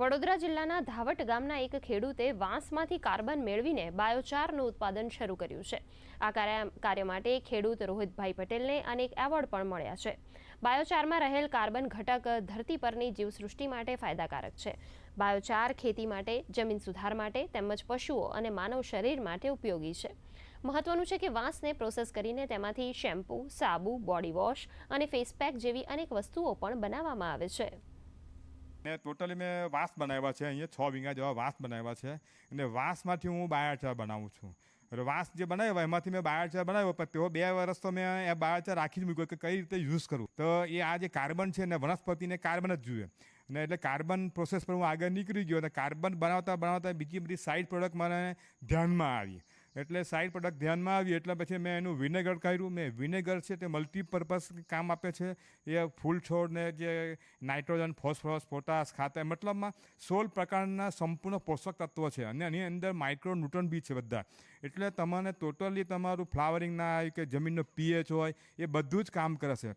વડોદરા જિલ્લાના ધાવટ ગામના એક ખેડૂતે વાંસમાંથી કાર્બન મેળવીને બાયોચારનું ઉત્પાદન શરૂ કર્યું છે. આ કાર્ય માટે ખેડૂત રોહિતભાઈ પટેલને અનેક એવોર્ડ પણ મળ્યા છે. બાયોચારમાં રહેલ કાર્બન ઘટક ધરતી પરની જીવસૃષ્ટિ માટે ફાયદાકારક છે. બાયોચાર ખેતી માટે, જમીન સુધાર માટે, તેમજ પશુઓ અને માનવ શરીર માટે ઉપયોગી છે. મહત્વનું છે કે વાંસને પ્રોસેસ કરીને તેમાંથી શેમ્પૂ, સાબુ, બોડી વોશ અને ફેસ પેક જેવી અનેક વસ્તુઓ પણ બનાવવામાં આવે છે. મેં ટોટલી મેં વાંસ બનાવ્યા છે. અહીંયા છ વીંગા જેવા વાંસ બનાવ્યા છે. અને વાંસમાંથી હું બાયોચાર બનાવું છું. એટલે વાંસ જે બનાવ્યા એમાંથી મેં બાયોચાર બનાવ્યો, પણ તેઓ બે વર્ષ તો મેં એ બાયોચાર રાખી જ મૂક્યો કે કઈ રીતે યુઝ કરું. તો એ આ જે કાર્બન છે ને, વનસ્પતિને કાર્બન જ જોઈએ અને એટલે કાર્બન પ્રોસેસ પર હું આગળ નીકળી ગયો અને કાર્બન બનાવતા બનાવતા બીજી બધી સાઇડ પ્રોડક્ટ મને ધ્યાનમાં આવી. એટલે સાઈડ પ્રોડક્ટ ધ્યાનમાં આવી એટલે પછી મેં એનું વિનેગર કર્યું મેં વિનેગર છે તે મલ્ટીપર્પઝ કામ આપે છે. એ ફૂલ છોડને જે નાઇટ્રોજન ફોસ્ફરસ પોટાશ ખાતર મતલબમાં સોળ પ્રકારના સંપૂર્ણ પોષક તત્વો છે અને એની અંદર માઇક્રો ન્યુટ્રન બી છે બધા. એટલે તમને ટોટલી તમારું ફ્લાવરિંગ ના કે જમીનનો પીએચ હોય, એ બધું જ કામ કરે છે.